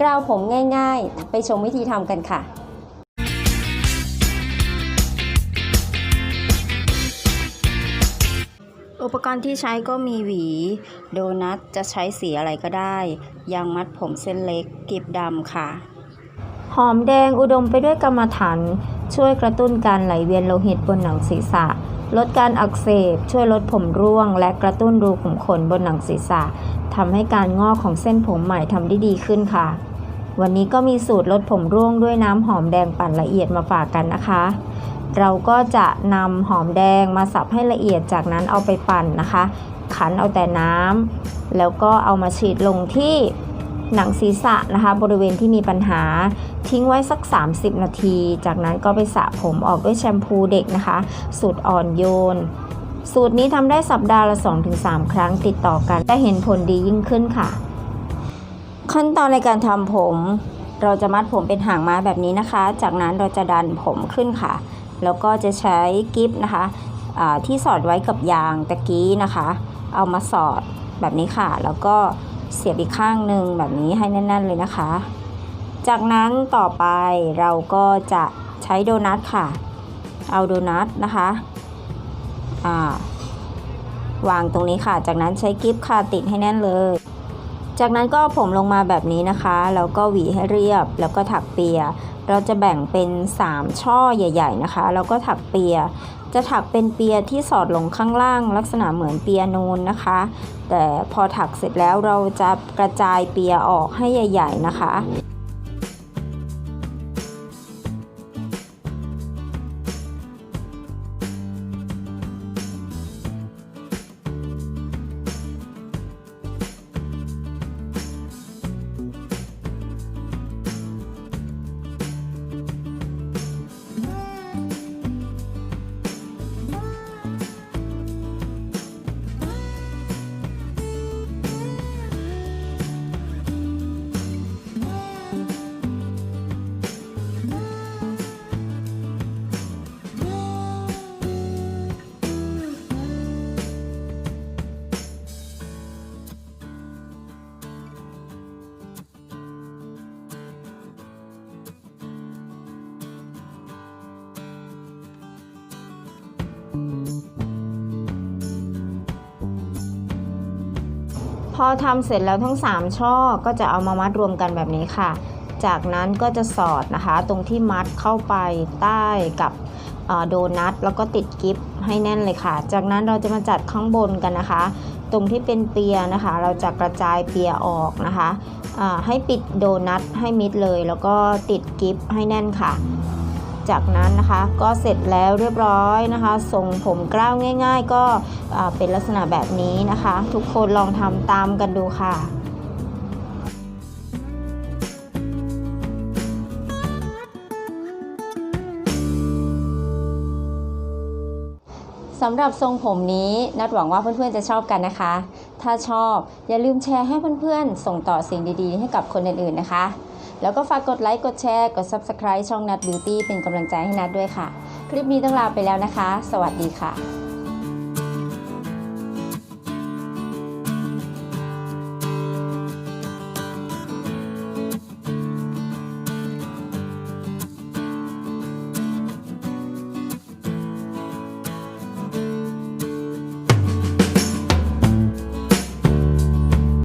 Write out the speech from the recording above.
กราวผมง่ายๆ ไปชมวิธีทำกันค่ะอุปกรณ์ที่ใช้ก็มีหวี โดนัทจะใช้สีอะไรก็ได้ ยางมัดผมเส้นเล็กกลีบดำค่ะ หอมแดงอุดมไปด้วยกรรมฐาน ช่วยกระตุ้นการไหลเวียนโลหิตบนหนังศีรษะ ลดการอักเสบ ช่วยลดผมร่วง และกระตุ้นรูขุมขนบนหนังศีรษะทำให้การงอกของเส้นผมใหม่ทำได้ดีขึ้นค่ะ วันนี้ก็มีสูตรลดผมร่วงด้วยน้ำหอมแดงปั่นละเอียดมาฝากกันนะคะ เราก็จะนำหอมแดงมาสับให้ละเอียดจากนั้นเอาไปปั่นนะคะ ขันเอาแต่น้ำแล้วก็เอามาฉีดลงที่ หนังศีรษะนะคะ บริเวณที่มีปัญหาทิ้งไว้สัก 30 นาที จากนั้นก็ไปสระผมออกด้วยแชมพูเด็กนะคะ สูตรอ่อนโยน สูตรนี้ทำได้สัปดาห์ละ 2-3 ครั้งติดต่อกันจะเห็นผลดียิ่งขึ้นค่ะ ขั้นตอนในการทำผม เราจะมัดผมเป็นหางม้าแบบนี้นะคะ จากนั้นเราจะดันผมขึ้นค่ะ แล้วก็จะใช้กิฟนะคะที่สอดไว้กับยางตะกี้นะคะ เอามาสอดแบบนี้ค่ะ แล้วก็ เสียบอีกข้างหนึ่งแบบนี้ให้แน่น ๆเลยนะคะ จากนั้นต่อไปเราก็จะใช้โดนัทค่ะ เอาโดนัทนะคะวางตรงนี้ค่ะ จากนั้นใช้กิฟค่ะติดให้แน่นเลย จากนั้นก็ผมลงมาแบบนี้นะคะ แล้วก็หวีให้เรียบ แล้วก็ถักเปีย เราจะแบ่งเป็น 3 ช่อใหญ่ ๆนะคะ แล้วก็ถักเปีย จะถักเป็นเปียที่สอดลงข้างล่าง ลักษณะเหมือนเปียนูนนะคะ แต่พอถักเสร็จแล้วเราจะกระจายเปียออกให้ใหญ่ ๆ นะคะ พอทำเสร็จแล้วทั้ง 3 ช่อก็จะเอามามัดรวมกันแบบนี้ค่ะ จากนั้นก็จะสอดนะคะ ตรงที่มัดเข้าไปใต้กับโดนัทแล้วก็ติดกิฟให้แน่นเลยค่ะ จากนั้นเราจะมาจัดข้างบนกันนะคะ ตรงที่เป็นเปียนะคะ เราจะกระจายเปียออกนะคะ ให้ปิดโดนัทให้มิดเลย แล้วก็ติดกิฟให้แน่นค่ะ จากนั้นนะคะก็เสร็จแล้วเรียบร้อยนะคะทรงผมกล้าวง่าย ๆ ก็เป็นลักษณะแบบนี้นะคะ ทุกคนลองทำตามกันดูค่ะสำหรับทรงผมนี้นัดหวังว่าเพื่อนๆจะชอบกันนะคะถ้าชอบ อย่าลืมแชร์ให้เพื่อนๆ ส่งต่อสิ่งดีๆ ให้กับคนอื่นๆนะคะ แล้วก็ฝากกดไลค์ กดแชร์ กด Subscribe ช่องนัดบิวตี้เป็นกำลังใจให้นัดด้วยค่ะ คลิปนี้ต้องลาไปแล้วนะคะ สวัสดีค่ะ